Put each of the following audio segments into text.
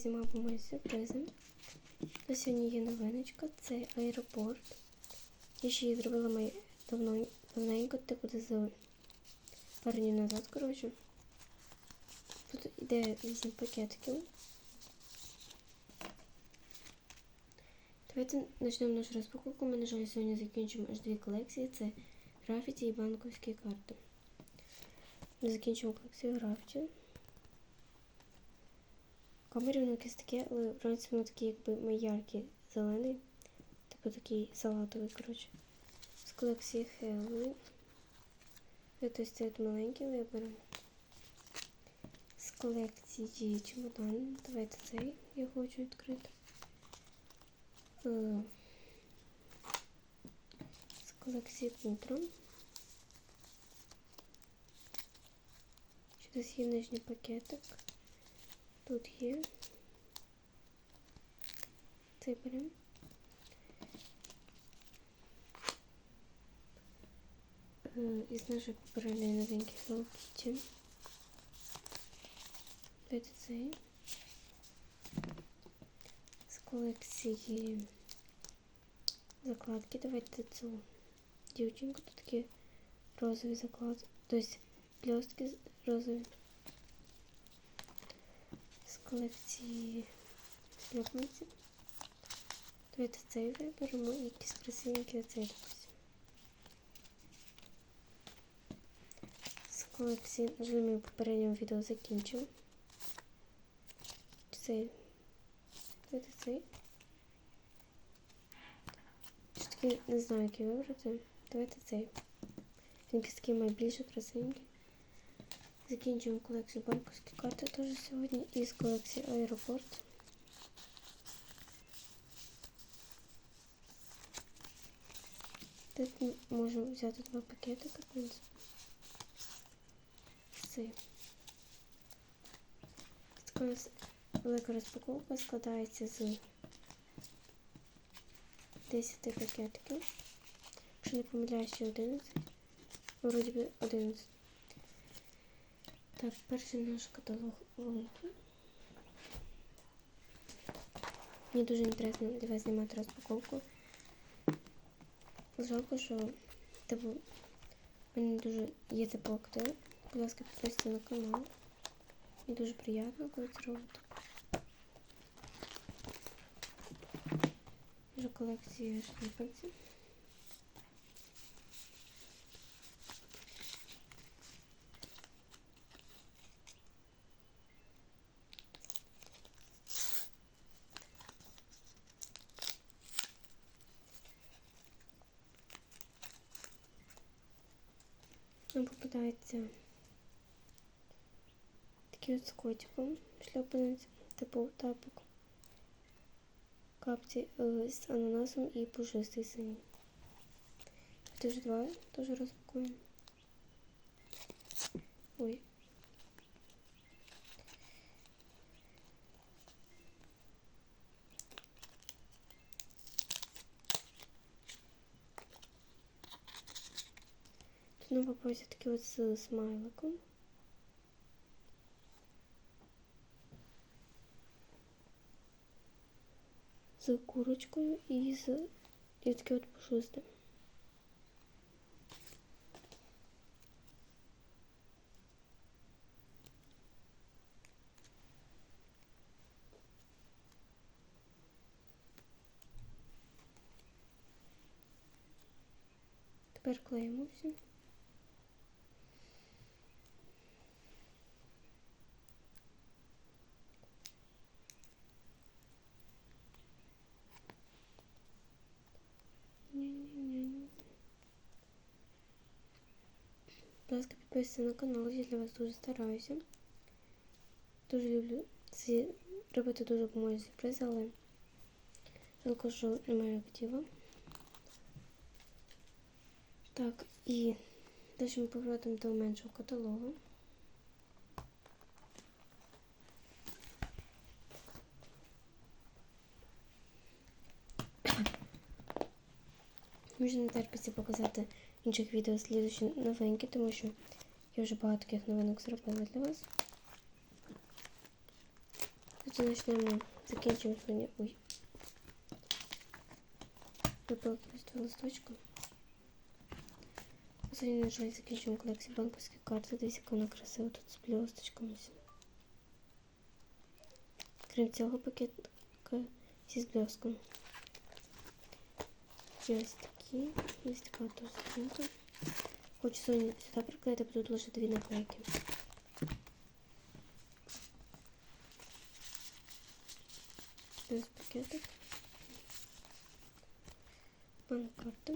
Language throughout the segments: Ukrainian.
Знімав мої сюрпризи. На сьогодні є новиночка, це аеропорт. Я ще її зробила май... давно, давненько, типу за пару днів назад, коротше. Тут йде 8 пакетиків. Давайте почнемо нашу розпаковку. Ми, на жаль, сьогодні закінчимо аж дві колекції. Це графіті і банковські карти. Ми закінчимо колекцію графіті. Камері воно якесь таке, але принципі воно такий якби майяркий зелений. Типу такий салатовий, коротше. З колекції Halloween. Тобто це маленький виберемо. З колекції чемодан. Давайте цей я хочу відкрити. Е, З колекції Путро. Ще десь є нижній пакетик. Тут є. Е, Із наших попередньої новинки Hello Kitty. Давайте цей. З колекції закладки. Давайте цю дівчинку. Тут такі розові закладки. Тобто блістки розові. Колекції шльопниці. Давайте цей виберемо і якісь красивенькі оцей допустим. З колекції, можливо, ми в попередньому відео закінчив. Цей. Давайте цей. Що таки не знаю, який вибрати. Давайте цей. Він такий найбільше красивенький. Закінчуємо колекцію банковські карти теж сьогодні і з колекції Аеропорт. Тут можемо взяти два пакетика, в принципі. Цей. Така велика розпаковка складається з 10 пакетиків. Якщо не помиляюсь, ще 11. Вроді би 11. Так, перший наш каталог великий. Мені дуже інтересно для вас знімати розпаковку. Жалко, що типу, в мене дуже є тепло актив. Будь ласка, підписуйтесь на канал. Мені дуже приємно, коли це робите. Вже колекція шліпанців. Нам попадається такий от з котиком шльопанець, типу тапок. Капці е, з ананасом і пушистий синій. Теж два теж розпакуємо. Ой. Нам попався от з смайликом. З курочкою і з і таке от пушистим. Тепер клеїмо всі. Ні-ні-ні. Будь ласка, підписуйтесь на канал, я для вас дуже стараюся. Дуже люблю ці робити дуже помогі сюрпризи, але жалко, що немає актива. Так, і далі ми повертаємо до меншого каталогу. Вже не терпиться показати інших відео слідучі новинки, тому що я вже багато таких новинок зробила для вас. Тут почнемо. Закінчимо сьогодні. Ой. Випала якусь два листочка. Сьогодні, на жаль, закінчимо колекцію банківських карт. Дивіться, яка вона красива тут з блісточками. Крім цього пакетика всі з блеском. Ось такі. Ось така тут стрінка. Хочу сьогодні сюди приклеїти, бо тут лише дві наклейки. Ось пакетик. Банкарта.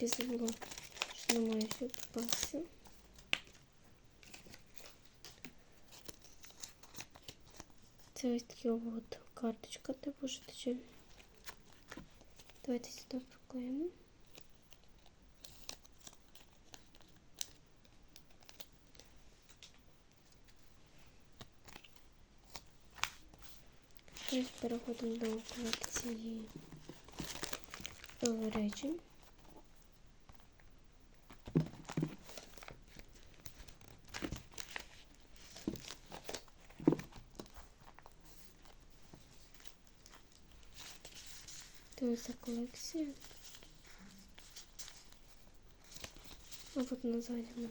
Я забула, що не має ще попасти. Це ось така от карточка типу що. Давайте сюди приклеїмо. Ось переходимо до колекції е, Дивимося колекція. А от на ззаді.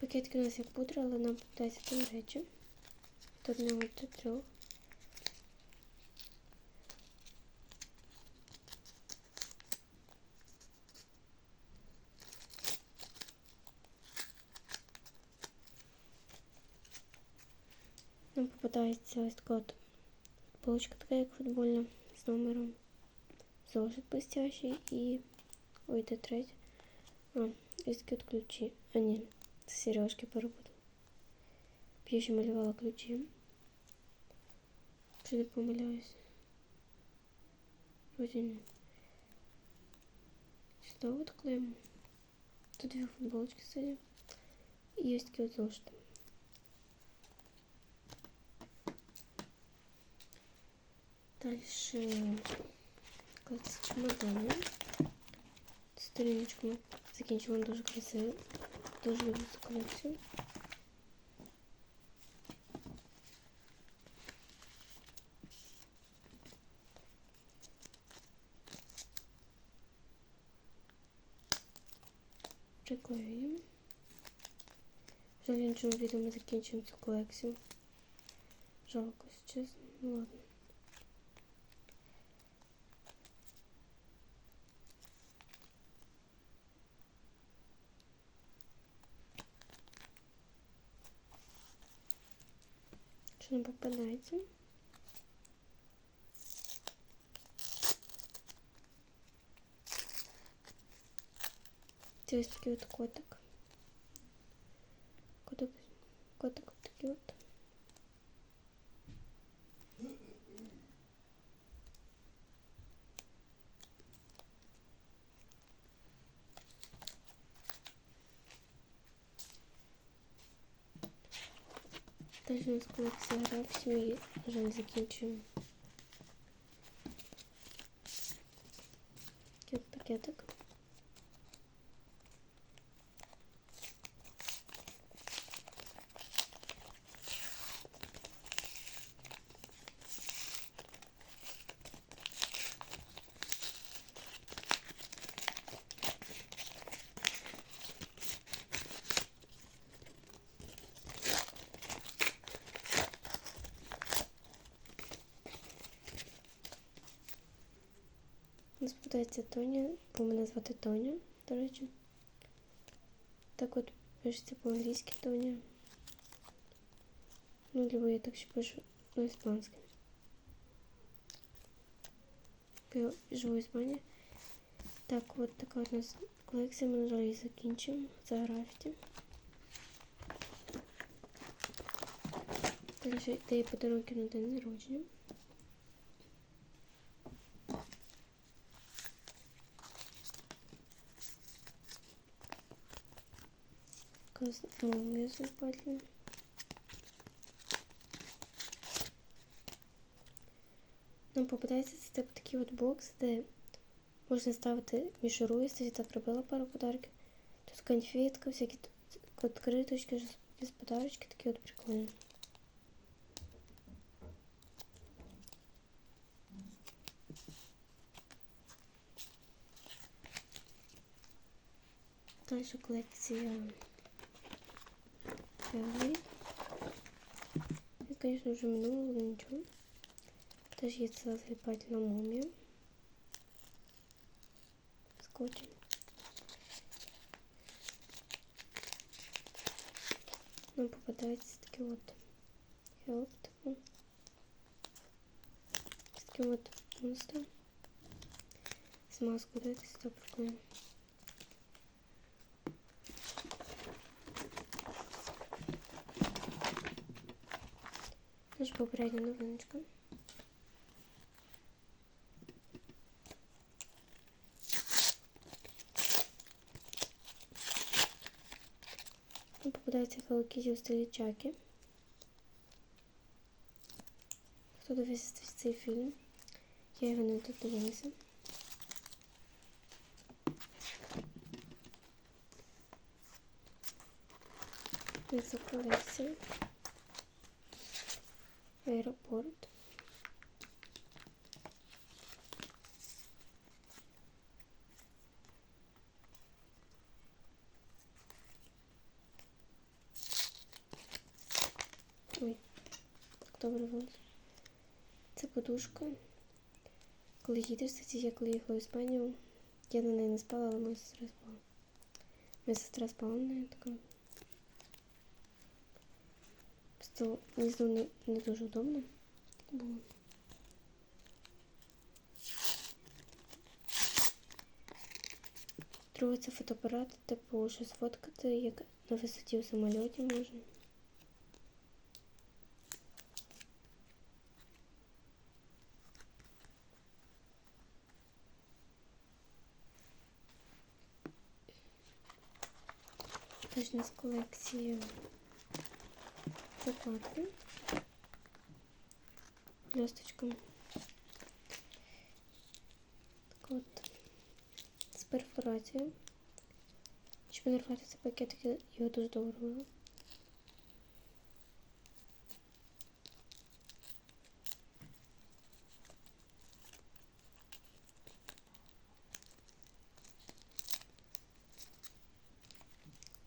Пакетки у нас як пудра, але нам попадається там речі. Не от до трьох. Нам попадається ось така от полочка така, як футбольна, з номером. Зошит блестящий і... Ой, це третє. А, ось такі от ключі. А, ні, це сережки перепутала. Я ще малювала ключі. Чи не помиляюсь? Вроді ні. Сюди от клеїмо. Тут дві футболочки стоять. І ось такі от Дальше колекція чемодани. Сторіночку ми закінчимо дуже красиво. Дуже люблю цю колекцію. Приклеюємо. Жаль, в іншому відео ми закінчимо цю колекцію. Жалко, чесно. Ну ладно. Не попадається? Це ось такий от котик. Котик, котик от такий от. Далі у нас колекція графів і вже не закінчуємо. Пакетик. Нас Тоня, бо мене звати Тоня, до речі. Так от пишеться по-англійськи Тоня. Ну, либо я так ще пишу на іспанськи. Я живу в Іспанії. Так, от така у нас колекція, ми, на її закінчимо за графіті. Далі дає подарунки на день народження. Кастомные запали. Нам попадається це типу такий от бокс, де можна ставити мішуру, я так робила пару подарків. Тут конфетка, всякі ж без подарочки, такі от прикольні. Дальше колекція Хеллоуін. Я, конечно, уже минуло, но ничего. Теж є ціла заліпательна мумія. Скотчем. Нам попадається такий от хелп, типу. З таким от монстром. З маскою, да, Наша попередня новиночка. Попадається Kitty у стилі Чакі. Хто дивився цей фільм? Я його не додивилася. Це колекція. Аеропорт. Ой, так добре вилазь. Це подушка. Коли їдеш, кстати, я коли їхала в Іспанію, я на неї не спала, але моя сестра спала. Моя сестра спала на неї така. Просто мені знову не, не дуже удобно було. Друге це фотоапарат, типу, що сфоткати, як на висоті у самольоті можна. Теж у нас колекції закладки блесточком. Так от з перфорацією. Щоб не рвати цей пакетик, я його дуже довго робила.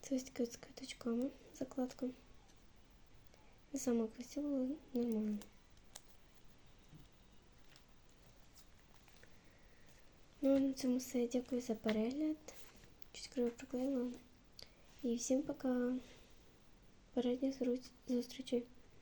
Це ось таке з квіточками закладка. Сама красива, нормально. Ну, на цьому все. Дякую за перегляд. Чуть криво приклеїла. І всім пока. Передніх зустрічей.